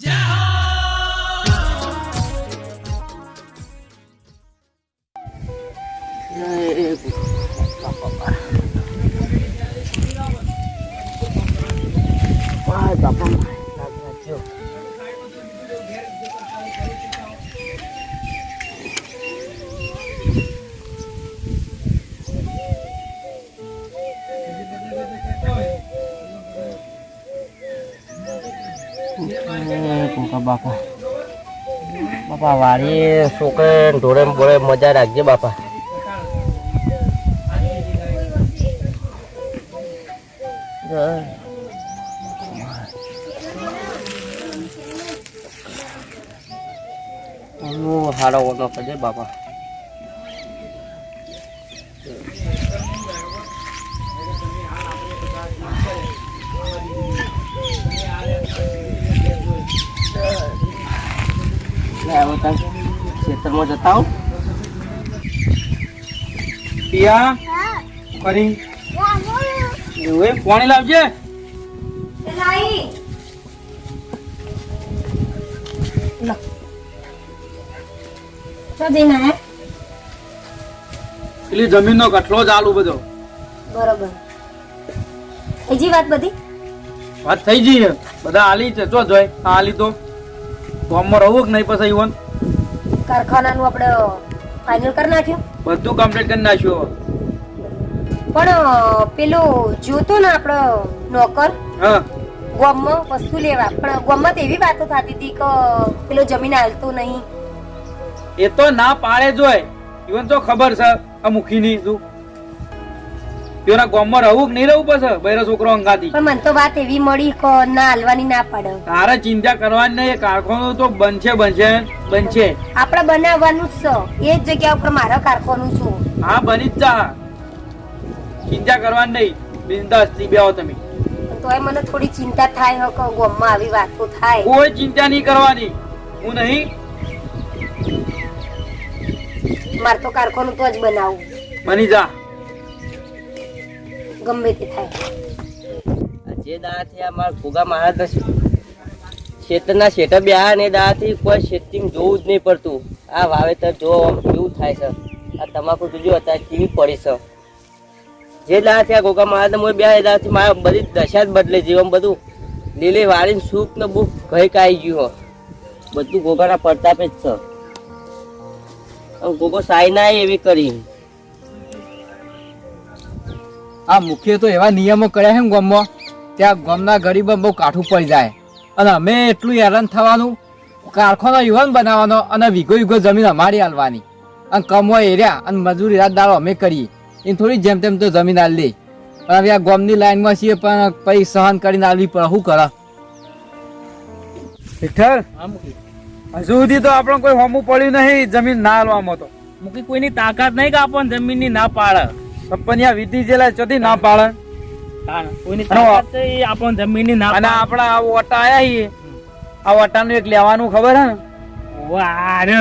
加油。કોકા બાપા. બાપા વાડી છોકરે ઢોળે બોળે મજા રાખજે બાપા. હારો ઓનો કરજે બાપા. લે હવે ખેતરમાં જતા હો પિયા કરી એવું પાણી લાવજે. પેલી જમીનનો કટલો જ આલુ બધો. બરોબર. હજી વાત બધી? વાત થઈ જઈ બધા આલી છે. જો જોઈ આલી તો. ગામમાં રહું કે નહીં પછી ઈવન કારખાનાનું આપણે ફાઇનલ કરી નાખ્યું. બધું કમ્પ્લીટ કરી નાખ્યું પણ પેલું જોતો ને આપણો નોકર? હા. ગામમાં વસ્તુ લેવા. પણ ગામમાં તો એવી વાતો થતી હતી કે પેલો જમીન હાલતો નહીં. એ તો ના પાડે જોય ઈવન તો ખબર છે આ મુખીની તું તેના ગામમાં રહું કે નહીં રહું પછી? બૈરા છોકરો અંગાતી પણ મને તો વાત એવી મળી કો ના હાલવાની ના પડે. તારે ચિંતા કરવાની નહીં કારખાનું તો બનશે બનશે બનશે. આપણે બનાવવાનું જ છે. એ જ જગ્યા ઉપર મારો કારખાનું છું. હા બની જ જા. ચિંતા કરવાની નહીં. બિંદાસથી બેહો તમે. તોય મને થોડી ચિંતા થાય હો કે ગામમાં આવી વાતો થાય. કોઈ ચિંતા નહીં કરવાની. હું નહીં. માર તો કારખાનું તો જ બનાવું. બની જા. ગમે તે થાય. જે દાથી આ મારા ભોગા મારા તો ખેતરના શેઠા બે આ ને દાથી કોઈ ખેતી જોવું જ નહીં પડતું. આ વાવેતર જો કેવું થાય છે. આ તમાકુ જોજો અત્યારે કેવી પડી છે. જે દાથી આ ગોગા મારા તો બે દાથી મારા બધી દશા જ બદલે જીવન બધું લીલી વાળીને સૂક ને બુક ઘઈ કાઈ ગયું હો. બધું ગોગાના પડતાપે જ છે. ગોગો સાઈ ના એવી કરી. આ મુખ્ય તો એવા નિયમો કર્યા છે ને ગામમાં ત્યાં ગામના ગરીબો બહુ કાઠું પડી જાય. અને અમે એટલું હેરાન થવાનું કારખાનો યુવાન બનાવવાનો અને વીઘો વીઘો જમીન અમારી હાલવાની. અને કમો એર્યા અને મજૂરી રાતદારો અમે કરીએ. એ થોડી જેમ તેમ તો જમીન હાલી લે પણ હવે આ ગામની લાઈનમાં છીએ પણ પછી સહન કરીને હાલવી પડે શું કરે? વિઠ્ઠલ હજુ સુધી તો આપણે કોઈ હોમું પડ્યું નહીં જમીન ના હાલવામાં તો. મૂકી કોઈની તાકાત નહીં કે આપણને જમીનની ના પાડે. કંપનીયા વિધિ જેલા ચોથી ના પાડે. આપણા આ ઓટા આયા છીએ. આ ઓટાનું એક લેવાનું ખબર હે ને?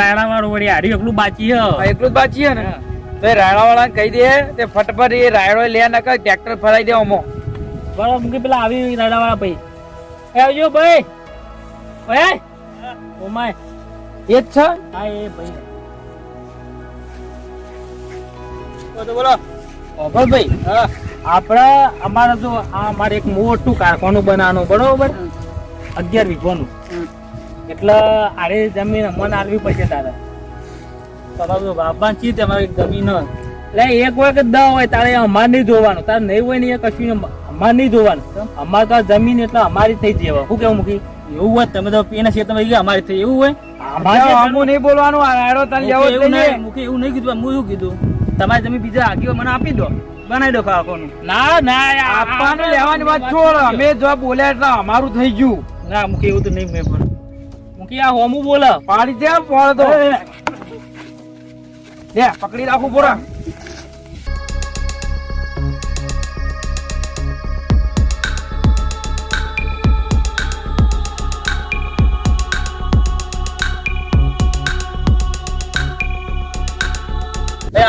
રાયડા વાળો વળી હાર્યું એકલું બાકી હે. આ એટલું જ બાકી હે ને? તો એ રાયડા વાળા કહી દે તે ફટફટ એ રાયડો લે ન કર ટ્રેક્ટર ફરાઈ દે અમો બરાબર મૂકી પેલા આવી રાયડા વાળા ભાઈ એ આવજો ભાઈ. ઓય ઓમાય. એ જ છે? હા એ ભાઈ. બોલો બોલો. ભાઈ હા આપણે અમારે જો આ અમારે એક મોટું કારખાનું બનાવવાનું બરોબર? અગિયાર વીઘોનું એટલે આરે જમીન અમને આલવી પડશે તારે. તમારું બાપા ચી તમારી જમીન? એટલે એક વખત દ હોય તારે અમારે નહીં જોવાનું. તારે નહીં હોય ને એ કશું અમાર નહીં જોવાનું. અમારે તો જમીન એટલે અમારી થઈ જવા શું કેવું મૂકી? એવું હોય તમે તો એના તમે ગયા અમારી થઈ એવું હોય? અમારે અમું નહીં બોલવાનું આડો તારે એવું નહીં, મૂકી એવું નહીં કીધું હું શું કીધું? તમારી જમીન બીજા આગીઓ મને આપી દો. બનાવી દો ખાવાનું ના ના આપવાનું લેવાની વાત છોડ. અમે જો બોલ્યા એટલે અમારું થઈ ગયું. ના મૂકી એવું તો નહીં મેં પણ. મૂકી આ હોમું બોલા પાડી દે પોળ તો લે પકડી રાખું પોરા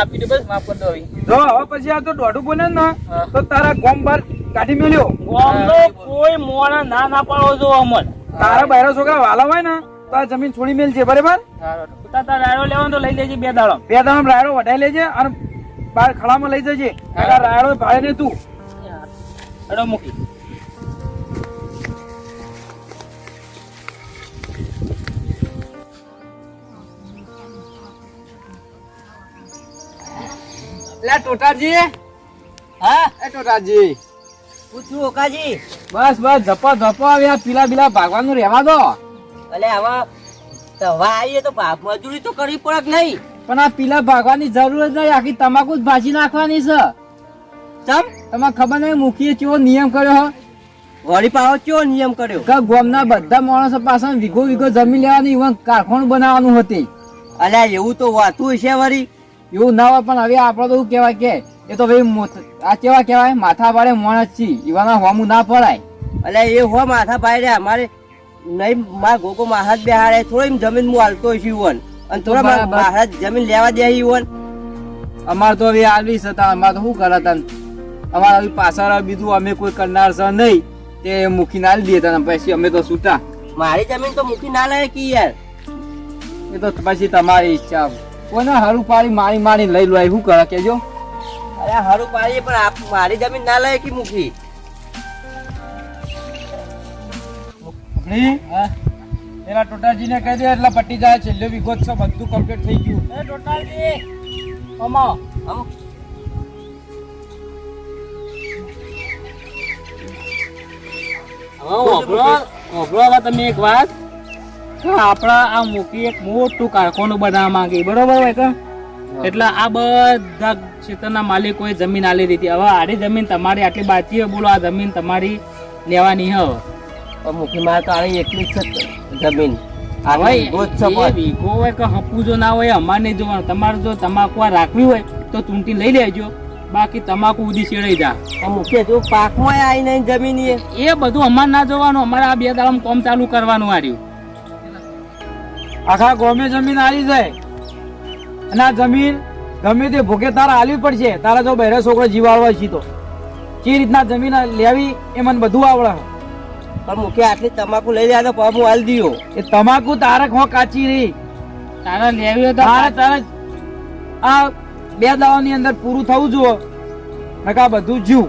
આપી દે બસ માફ કરી દો હવે. જો હવે પછી આ તો દોઢું બોલે ને તો તારા ગોમ બાર કાઢી મેલ્યો. ગામનો કોઈ મોણા ના ના પાડો જો અમર. તારા બહેરો છોકરા વાલા હોય ને તો આ જમીન છોડી મેલ છે બરાબર તારા તાર રાયડો લેવાનો તો લઈ લેજે બે દાડો બે દાડો રાયડો વઢાઈ લેજે અને બાર ખળામાં લઈ જજે. રાયડો ભાડે ને તું. અડો મૂકી. લે ટોટાજી હા? એ ટોટાજી પૂછું ઓકાજી? બસ બસ ધપો ધપો હવે પીલા પીલા ભાગવાનું રહેવા દો. અલે આવા તવા આવીએ તો મજૂરી તો કરવી પડે નહીં? પણ આ પીલા ભાગવાની જરૂર જ નહીં. આખી તમાકુ જ ભાજી નાખવાની છે. ચમ? તમને ખબર નહીં મુખીએ ચેવો નિયમ કર્યો વળી પાવો ચેવો નિયમ કર્યો? કે ગોમના બધા માણસો પાસે વીઘો વીઘો જમીન લેવાની ઇવન કારખાનું બનાવવાનું હતી. અલ્યા એવું તો વાતું છે વળી. એવું ના હોય પણ હવે આપણે તો શું કહેવાય કે એ તો ભાઈ આ કેવા કહેવાય? માથા પાડે માણસ છી ઈવાના હોમું ના પડાય. એટલે એ હો માથા પાડે અમારે નહીં મારા ગોગો મહારાજ બેહાડે થોડો એમ જમીન હું હાલતો છું ઈવન. અને થોડા મારા. મહારાજ જમીન લેવા દે ઈવન. અમારે તો હવે આવી હતા અમારે તો શું કરે તન? અમારે હવે પાછળ બીજું અમે કોઈ કરનાર છે નહીં તે મૂકી ના દઈએ તને પછી અમે તો છૂટા. મારી જમીન તો મૂકી ના લે કે યાર. એ તો પછી તમારી ઈચ્છા. કોઈને હારું પાડી મારી મારી લઈ લો શું કરે કેજો અરે હારું પાડી પણ આપ મારી જમીન ના લઈ કે મૂકી આપણી ટોટાજી ને કહી દે એટલે પટી જાય છેલ્લો વિગત છે બધું કમ્પ્લીટ થઈ ગયું. એ ટોટાજી અમા હા હવે હા તમે એક વાત? આપણા આ મૂકી એક મોટું કારખાનું બનાવવા માંગી. બરોબર હોય કે? એટલે આ બધા ક્ષેત્રના માલિકોએ જમીન આલી દીધી. હવે આડી જમીન તમારી આટલી બાકી હોય બોલો આ જમીન તમારી લેવાની હવે મૂકી મારે તો આવી એટલી જ જમીન. વીઘો હોય કે હપુ જો ના હોય અમારે નહીં જોવાનું. તમારે જો તમાકુ આ રાખવી હોય તો ચૂંટી લઈ લેજો. બાકી તમાકુ ઉધી શેડાઈ જા. પણ મૂકી પાકમાં આવી નહીં જમીન એ. બધું અમારે ના જોવાનું. અમારે આ બે દાડામાં કોમ ચાલુ કરવાનું આર્યું આખા ગોમે જમીન આવી જાય. અને આ જમીન ગમે તે ભોગે તારા આલવી પડશે તારા જો બહેરા છોકરો જીવાડવા છે તો જે રીતના જમીન લેવી એ મને બધું આવડે. પણ મૂકી આટલી તમાકુ લઈ રહ્યા તો પાપુ હાલ દીયો. એ તમાકુ તારે ખો કાચી રહી. તારા લેવી હોય તો તારે તારે આ બે દાવાની અંદર પૂરું થવું જોઈએ નકા બધું જીવ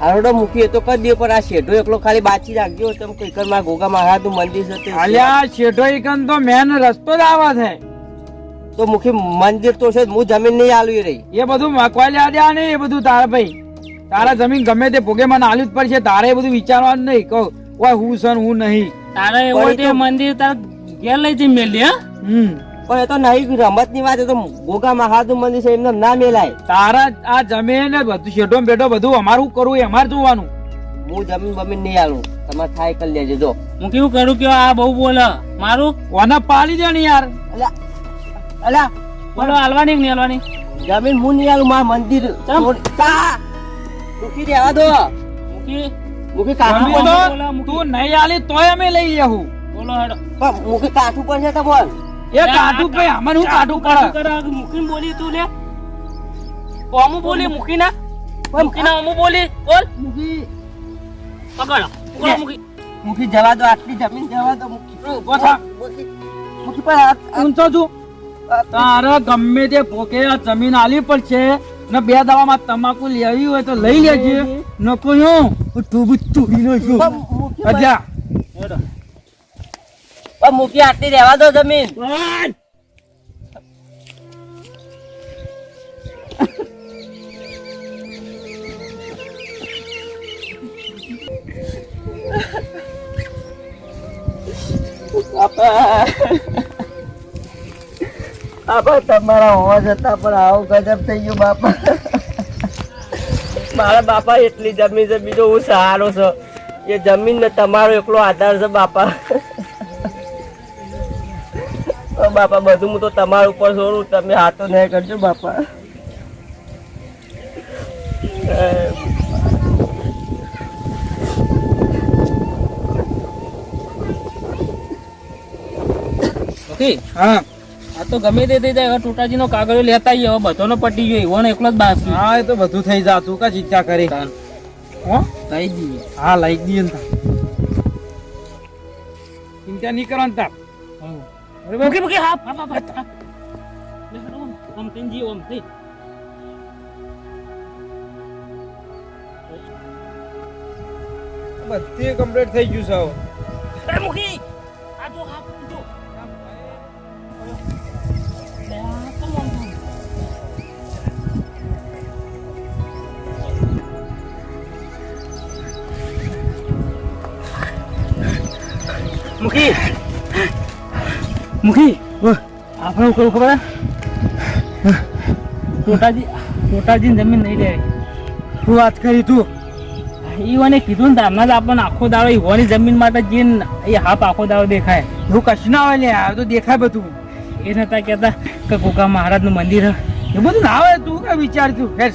હારોડો મૂકી એ તો કરી દે પણ આ શેઢો એકલો ખાલી બાચી રાખજો. તમે કોઈ ગોગા મારા મહારાજનું મંદિર છે તે અલ્યા શેઢો એકન તો મેન રસ્તો જ આવા છે. તો મુખી મંદિર તો છે હું જમીન નહીં આલવી રહી. એ બધું મકવા લ્યા ને એ બધું તારા ભાઈ. તારા જમીન ગમે તે ભોગે મને આલ્યું જ પડશે. તારે એ બધું વિચારવાનું નહીં. કહો ઓય હું સર હું નહીં. તારે એવું તે મંદિર તાર ઘેર લઈ જઈ મેલી હા? હમ. પણ એ તો નહીં રમતની વાત એ તો ગોગા મહાદેવ મંદિર છે એમને ના મેલાય. તારા આ જમીન ને બધું શેઠો બેઠો બધું અમારું કરવું એ અમારે જોવાનું. હું જમીન બમીન નહીં આલું. તમારે થાય કરી લેજો જો. હું કેવું કરું કે આ બહુ બોલે? મારું? ઓને પાડી દે ને યાર. અલ્યા અલ્યા બોલો હાલવાની કે નહીં હાલવાની? જમીન હું નહીં આલું મારા મંદિર. મૂકી દેવા દો. મૂકી? મૂકી કાઠું તો બોલો, તું નહીં આલી તોય અમે લઈ લેવું બોલો હેડો. પણ મૂકી કાઠું પર છે તો બોલ. એ કાઢું ભાઈ આમાં હું કાઢું પડે. કરે મૂકીને બોલી તું લે. અમુ બોલી મૂકી ના મૂકી ના અમુ બોલી. બોલ. મૂકી. પકડો. પકડો મૂકી. મૂકી જવા દો આટલી જમીન જવા દો મૂકી. મૂકી. મૂકી પણ ઊંચો છું તારે ગમે તે ભોકે આ જમીન આલી પડશે. ને બે દાવામાં તમાકુ લેવી હોય તો લઈ લેજે. નકો હું તું તોડી નાખ્યો છું અજા. હેડો. પણ મૂકી આટલી રહેવા દો જમીન. બાપા. તમારા હોવા છતાં પણ આવું ગજબ થઈ ગયું, બાપા. મારા બાપા, એટલી જમીન છે, બીજો હું સહારો છે. એ જમીન ને તમારો એકલો આધાર છે, બાપા. બાપા બધું હું તો તમારા ઉપર છોડું. તમે હાથો નહીં કરજો બાપા. હા. આ તો ગમે તે થઈ જાય હવે ટોટાજી નો કાગળિયો લેતા આવીએ હવે બધાનો પટી ગયો એવો એકલો જ બાકી. હા એ તો બધું થઈ જાતું કા ચિંતા કરી? હો? કહી દઈએ હા લઈ દઈએ ને તા. ચિંતા નહીં કરવાનું તાર બરોબર મૂકી મૂકી હા હા હા હા લે, ઓમ, ઓમ થઈને જી ઓમ થઈ બધી કમ્પ્લીટ થઈ ગયું છે હવે. એ મૂકી આ જો હા જો લે, મૂકી આપણે શું ખબર ટોટાજી ટોટાજીની જમીન નહીં લે. શું વાત કરી તું? ઈવાને કીધું ને તમને જ આપણને આખો દાડો ઈવાની જમીન માટે જઈને એ હાફ આખો દાડો દેખાય. એવું કશું ના આવે લે આ તો દેખાય બધું. એ નતા કહેતા કે ગોગા મહારાજનું મંદિર. એ બધું ના આવે તું કઈ વિચાર તું હેડ